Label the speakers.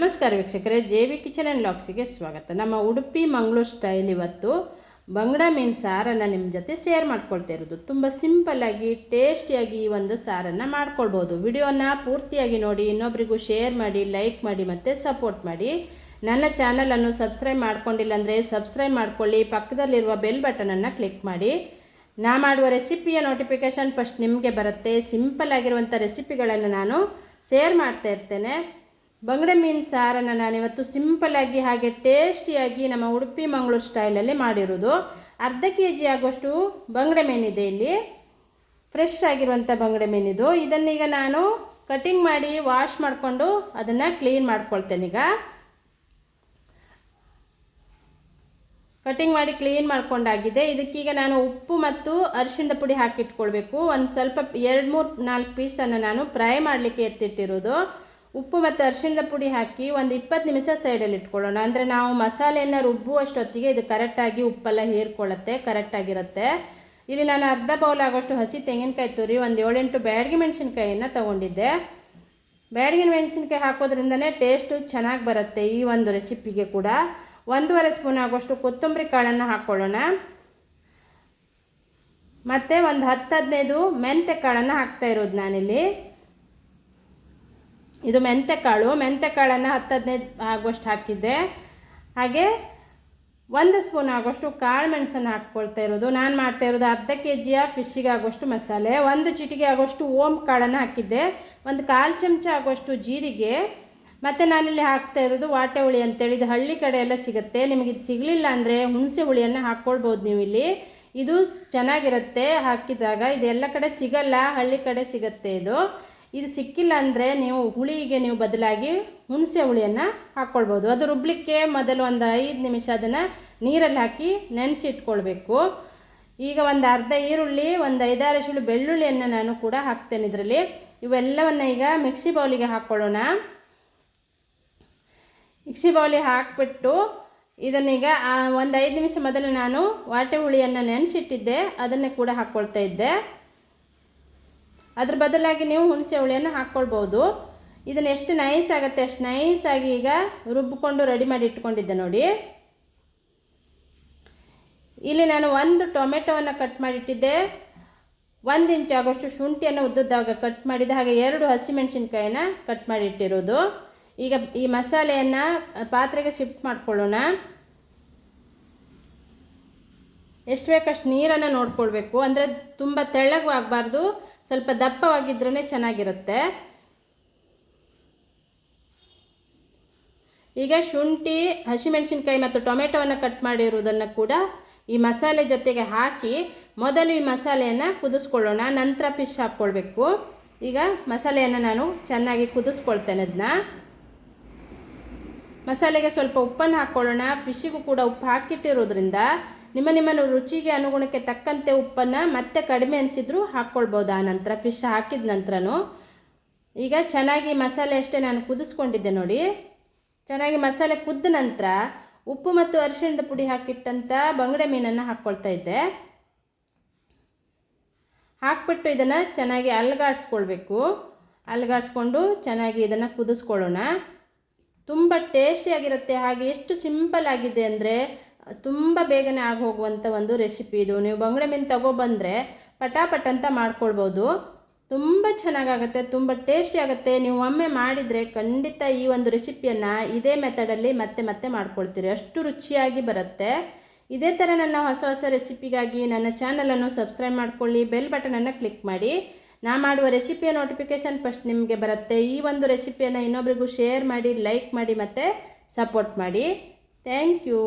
Speaker 1: ನಮಸ್ಕಾರ ವೀಕ್ಷಕರೇ J V kitchen and ಲಾಕ್ಸಿಗೆ ಸ್ವಾಗತ. ನಮ್ಮ ಉಡುಪಿ ಮಂಗಳೂರು ಸ್ಟೈಲ್ ಇವತ್ತು ಬಂಗಡ ಮೀನು ಸಾರನ್ನು ನಿಮ್ಮ ಜೊತೆ ಶೇರ್ ಮಾಡ್ಕೊಳ್ತಾ ಇರೋದು. ತುಂಬ ಸಿಂಪಲ್ಲಾಗಿ ಟೇಸ್ಟಿಯಾಗಿ ಈ ಒಂದು ಸಾರನ್ನು ಮಾಡ್ಕೊಳ್ಬೋದು. ವಿಡಿಯೋನ ಪೂರ್ತಿಯಾಗಿ ನೋಡಿ, ಇನ್ನೊಬ್ರಿಗೂ ಶೇರ್ ಮಾಡಿ, ಲೈಕ್ ಮಾಡಿ ಮತ್ತು ಸಪೋರ್ಟ್ ಮಾಡಿ. ನನ್ನ ಚಾನಲನ್ನು ಸಬ್ಸ್ಕ್ರೈಬ್ ಮಾಡ್ಕೊಂಡಿಲ್ಲ ಅಂದರೆ ಸಬ್ಸ್ಕ್ರೈಬ್ ಮಾಡ್ಕೊಳ್ಳಿ, ಪಕ್ಕದಲ್ಲಿರುವ ಬೆಲ್ ಬಟನನ್ನು ಕ್ಲಿಕ್ ಮಾಡಿ. ನಾ ಮಾಡುವ ರೆಸಿಪಿಯ ನೋಟಿಫಿಕೇಷನ್ ಫಸ್ಟ್ ನಿಮಗೆ ಬರುತ್ತೆ. ಸಿಂಪಲ್ ಆಗಿರುವಂಥ ರೆಸಿಪಿಗಳನ್ನು ನಾನು ಶೇರ್ ಮಾಡ್ತಾ ಇರ್ತೇನೆ. ಬಂಗಡೆ ಮೀನು ಸಾರನ್ನು ನಾನಿವತ್ತು ಸಿಂಪಲ್ಲಾಗಿ ಹಾಗೆ ಟೇಸ್ಟಿಯಾಗಿ ನಮ್ಮ ಉಡುಪಿ ಮಂಗಳೂರು ಸ್ಟೈಲಲ್ಲಿ ಮಾಡಿರೋದು. ಅರ್ಧ ಕೆ ಜಿ ಆಗುವಷ್ಟು ಬಂಗಡೆ ಮೀನಿದೆ ಇಲ್ಲಿ. ಫ್ರೆಶ್ ಆಗಿರುವಂಥ ಬಂಗಡೆ ಮೀನಿದು ಇದನ್ನೀಗ ನಾನು ಕಟಿಂಗ್ ಮಾಡಿ ವಾಶ್ ಮಾಡಿಕೊಂಡು ಅದನ್ನು ಕ್ಲೀನ್ ಮಾಡ್ಕೊಳ್ತೇನೆ ಈಗ. ಕಟಿಂಗ್ ಮಾಡಿ ಕ್ಲೀನ್ ಮಾಡ್ಕೊಂಡಾಗಿದೆ. ಇದಕ್ಕೀಗ ನಾನು ಉಪ್ಪು ಮತ್ತು ಅರಿಶಿಣದ ಪುಡಿ ಹಾಕಿಟ್ಕೊಳ್ಬೇಕು. ಒಂದು ಸ್ವಲ್ಪ, ಎರಡು ಮೂರು ನಾಲ್ಕು ಪೀಸನ್ನು ನಾನು ಫ್ರೈ ಮಾಡಲಿಕ್ಕೆ ಎತ್ತಿಟ್ಟಿರೋದು. ಉಪ್ಪು ಮತ್ತು ಅರಿಶಿಣದ ಪುಡಿ ಹಾಕಿ ಒಂದು ಇಪ್ಪತ್ತು ನಿಮಿಷ ಸೈಡಲ್ಲಿ ಇಟ್ಕೊಳ್ಳೋಣ. ಅಂದರೆ ನಾವು ಮಸಾಲೆಯನ್ನು ರುಬ್ಬುವಷ್ಟೊತ್ತಿಗೆ ಇದು ಕರೆಕ್ಟಾಗಿ ಉಪ್ಪೆಲ್ಲ ಹೀರ್ಕೊಳ್ಳುತ್ತೆ, ಕರೆಕ್ಟಾಗಿರುತ್ತೆ. ಇಲ್ಲಿ ನಾನು ಅರ್ಧ ಬೌಲ್ ಆಗೋಷ್ಟು ಹಸಿ ತೆಂಗಿನಕಾಯಿ ತುರಿ, ಒಂದು ಏಳೆಂಟು ಬ್ಯಾಡಗಿ ಮೆಣಸಿನ್ಕಾಯಿಯನ್ನು ತೊಗೊಂಡಿದ್ದೆ. ಬ್ಯಾಡಗಿನ ಮೆಣಸಿನ್ಕಾಯಿ ಹಾಕೋದ್ರಿಂದನೇ ಟೇಸ್ಟು ಚೆನ್ನಾಗಿ ಬರುತ್ತೆ ಈ ಒಂದು ರೆಸಿಪಿಗೆ ಕೂಡ. ಒಂದೂವರೆ ಸ್ಪೂನ್ ಆಗೋಷ್ಟು ಕೊತ್ತಂಬರಿ ಕಾಳನ್ನು ಹಾಕ್ಕೊಳ್ಳೋಣ. ಮತ್ತು ಒಂದು ಹತ್ತು ಹದಿನೈದು ಮೆಂತೆ ಕಾಳನ್ನು ಹಾಕ್ತಾ ಇರೋದು ನಾನಿಲ್ಲಿ. ಇದು ಮೆಂತೆ ಕಾಳು ಮೆಂತೆ ಕಾಳನ್ನು ಹತ್ತು ಹದಿನೈದು ಆಗುವಷ್ಟು ಹಾಕಿದ್ದೆ. ಹಾಗೆ ಒಂದು ಸ್ಪೂನ್ ಆಗೋಷ್ಟು ಕಾಳು ಮೆಣಸನ್ನು ಹಾಕ್ಕೊಳ್ತಾ ಇರೋದು. ನಾನು ಮಾಡ್ತಾ ಇರೋದು ಅರ್ಧ ಕೆ ಜಿಯ ಫಿಶ್ಶಿಗೆ ಆಗೋಷ್ಟು ಮಸಾಲೆ. ಒಂದು ಚಿಟಿಗೆ ಆಗೋಷ್ಟು ಓಮ್ ಕಾಳನ್ನು ಹಾಕಿದ್ದೆ. ಒಂದು ಕಾಲು ಚಮಚ ಆಗೋಷ್ಟು ಜೀರಿಗೆ. ಮತ್ತು ನಾನಿಲ್ಲಿ ಹಾಕ್ತಾ ಇರೋದು ವಾಟೆ ಹುಳಿ ಅಂತೇಳಿ. ಇದು ಹಳ್ಳಿ ಕಡೆ ಎಲ್ಲ ಸಿಗುತ್ತೆ. ನಿಮಗೆ ಇದು ಸಿಗಲಿಲ್ಲ ಅಂದರೆ ಹುಣಸೆ ಹುಳಿಯನ್ನು ಹಾಕ್ಕೊಳ್ಬೋದು ನೀವು ಇಲ್ಲಿ ಇದು ಚೆನ್ನಾಗಿರುತ್ತೆ. ಹಾಕಿದಾಗ ಇದೆಲ್ಲ ಕಡೆ ಸಿಗಲ್ಲ. ಹಳ್ಳಿ ಕಡೆ ಸಿಗುತ್ತೆ ಇದು. ಇದು ಸಿಕ್ಕಿಲ್ಲ ಅಂದರೆ ನೀವು ಹುಳಿಗೆ ನೀವು ಬದಲಾಗಿ ಹುಣಸೆ ಹುಳಿಯನ್ನು ಹಾಕ್ಕೊಳ್ಬೋದು ಅದು ರುಬ್ಲಿಕ್ಕೆ ಮೊದಲು ಒಂದು ಐದು ನಿಮಿಷ ಅದನ್ನು ನೀರಲ್ಲಿ ಹಾಕಿ ನೆನೆಸಿ ಇಟ್ಕೊಳ್ಬೇಕು ಈಗ ಒಂದು ಅರ್ಧ ಈರುಳ್ಳಿ, ಒಂದು ಐದಾರು ಎಸಳು ಬೆಳ್ಳುಳ್ಳಿಯನ್ನು ನಾನು ಕೂಡ ಹಾಕ್ತೇನೆ ಇದರಲ್ಲಿ. ಇವೆಲ್ಲವನ್ನು ಈಗ ಮಿಕ್ಸಿ ಬೌಲಿಗೆ ಹಾಕ್ಕೊಳ್ಳೋಣ ಮಿಕ್ಸಿ ಬೌಲಿಗೆ ಹಾಕಿಬಿಟ್ಟು ಇದನ್ನೀಗ ಒಂದು ಐದು ನಿಮಿಷ ಮೊದಲು ನಾನು ವಾಟೆ ಹುಳಿಯನ್ನು ನೆನೆಸಿಟ್ಟಿದ್ದೆ. ಅದನ್ನೇ ಕೂಡ ಹಾಕ್ಕೊಳ್ತಾ ಇದ್ದೆ. ಅದ್ರ ಬದಲಾಗಿ ನೀವು ಹುಣಸೆ ಹುಳಿಯನ್ನು ಹಾಕ್ಕೊಳ್ಬೋದು. ಇದನ್ನು ಎಷ್ಟು ನೈಸ್ ಆಗುತ್ತೆ, ಅಷ್ಟು ಆಗಿ ಈಗ ರುಬ್ಬಿಕೊಂಡು ರೆಡಿ ಮಾಡಿ ಇಟ್ಕೊಂಡಿದ್ದೆ ನೋಡಿ. ಇಲ್ಲಿ ನಾನು ಒಂದು ಟೊಮೆಟೊವನ್ನು ಕಟ್ ಮಾಡಿಟ್ಟಿದ್ದೆ ಒಂದು ಇಂಚ್ ಆಗೋಷ್ಟು ಶುಂಠಿಯನ್ನು ಉದ್ದುದ್ದಾಗ ಕಟ್ ಮಾಡಿದ್ದೆ. ಹಾಗೆ ಎರಡು ಹಸಿಮೆಣಸಿನ್ಕಾಯಿನ ಕಟ್ ಮಾಡಿಟ್ಟಿರೋದು ಈಗ ಈ ಮಸಾಲೆಯನ್ನು ಪಾತ್ರೆಗೆ ಶಿಫ್ಟ್ ಮಾಡಿಕೊಳ್ಳೋಣ. ಎಷ್ಟು ಬೇಕಷ್ಟು ನೀರನ್ನು ನೋಡ್ಕೊಳ್ಬೇಕು. ಅಂದರೆ ತುಂಬ ತೆಳ್ಳಗೂ ಆಗಬಾರ್ದು. ಸ್ವಲ್ಪ ದಪ್ಪವಾಗಿದ್ರೇ ಚೆನ್ನಾಗಿರುತ್ತೆ. ಈಗ ಶುಂಠಿ, ಹಸಿಮೆಣಸಿನ್ಕಾಯಿ ಮತ್ತು ಟೊಮೆಟೊವನ್ನು ಕಟ್ ಮಾಡಿರುವುದನ್ನು ಕೂಡ ಈ ಮಸಾಲೆ ಜೊತೆಗೆ ಹಾಕಿ ಮೊದಲು ಈ ಮಸಾಲೆಯನ್ನು ಕುದಿಸ್ಕೊಳ್ಳೋಣ. ನಂತರ ಫಿಶ್ ಹಾಕ್ಕೊಳ್ಬೇಕು. ಈಗ ಮಸಾಲೆಯನ್ನು ನಾನು ಚೆನ್ನಾಗಿ ಕುದಿಸ್ಕೊಳ್ತೇನೆ ಅದನ್ನ ಮಸಾಲೆಗೆ ಸ್ವಲ್ಪ ಉಪ್ಪನ್ನು ಹಾಕ್ಕೊಳ್ಳೋಣ. ಫಿಶ್ಶಿಗೂ ಕೂಡ ಉಪ್ಪು ಹಾಕಿಟ್ಟಿರೋದ್ರಿಂದ ನಿಮ್ಮ ನಿಮ್ಮ ರುಚಿಗೆ ಅನುಗುಣಕ್ಕೆ ತಕ್ಕಂತೆ ಉಪ್ಪನ್ನು ಮತ್ತೆ ಕಡಿಮೆ ಅನಿಸಿದ್ರು ಹಾಕ್ಕೊಳ್ಬೋದು ಆ ನಂತರ. ಫಿಶ್ ಹಾಕಿದ ನಂತರನೂ. ಈಗ ಚೆನ್ನಾಗಿ ಮಸಾಲೆ ಅಷ್ಟೇ ನಾನು ಕುದಿಸ್ಕೊಂಡಿದ್ದೆ ನೋಡಿ. ಚೆನ್ನಾಗಿ ಮಸಾಲೆ ಕುದ್ದ ನಂತರ ಉಪ್ಪು ಮತ್ತು ಅರಿಶಿಣದ ಪುಡಿ ಹಾಕಿಟ್ಟಂಥ ಬಂಗಡೆ ಮೀನನ್ನು ಹಾಕ್ಕೊಳ್ತಾ ಇದ್ದೆ. ಹಾಕ್ಬಿಟ್ಟು ಇದನ್ನು ಚೆನ್ನಾಗಿ ಅಲ್ಗಾಡಿಸ್ಕೊಳ್ಬೇಕು. ಅಲ್ಗಾಡಿಸ್ಕೊಂಡು ಚೆನ್ನಾಗಿ ಇದನ್ನು ಕುದಿಸ್ಕೊಳ್ಳೋಣ. ತುಂಬ ಟೇಸ್ಟಿಯಾಗಿರುತ್ತೆ. ಹಾಗೆ ಎಷ್ಟು ಸಿಂಪಲ್ ಆಗಿದೆ ಅಂದರೆ ತುಂಬ ಬೇಗನೆ ಆಗೋಗುವಂಥ ಒಂದು ರೆಸಿಪಿ ಇದು. ನೀವು ಬಂಗಡೆ ಮೀನು ತಗೊಬಂದರೆ ಪಟಾಪಟ್ ಅಂತ ಮಾಡ್ಕೊಳ್ಬೋದು. ತುಂಬ ಚೆನ್ನಾಗಾಗುತ್ತೆ, ತುಂಬ ಟೇಸ್ಟಿ ಆಗುತ್ತೆ. ನೀವು ಒಮ್ಮೆ ಮಾಡಿದರೆ ಖಂಡಿತ ಈ ಒಂದು ರೆಸಿಪಿಯನ್ನು ಇದೇ ಮೆಥಡಲ್ಲಿ ಮತ್ತೆ ಮತ್ತೆ ಮಾಡ್ಕೊಳ್ತೀರಿ. ಅಷ್ಟು ರುಚಿಯಾಗಿ ಬರುತ್ತೆ. ಇದೇ ಥರ ನನ್ನ ಹೊಸ ಹೊಸ ರೆಸಿಪಿಗಾಗಿ ನನ್ನ ಚಾನಲನ್ನು ಸಬ್ಸ್ಕ್ರೈಬ್ ಮಾಡ್ಕೊಳ್ಳಿ ಬೆಲ್ ಬಟನನ್ನು ಕ್ಲಿಕ್ ಮಾಡಿ. ನಾ ಮಾಡುವ ರೆಸಿಪಿಯ ನೋಟಿಫಿಕೇಷನ್ ಫಸ್ಟ್ ನಿಮಗೆ ಬರುತ್ತೆ. ಈ ಒಂದು ರೆಸಿಪಿಯನ್ನು ಇನ್ನೊಬ್ರಿಗೂ ಶೇರ್ ಮಾಡಿ ಲೈಕ್ ಮಾಡಿ ಮತ್ತು ಸಪೋರ್ಟ್ ಮಾಡಿ. Thank you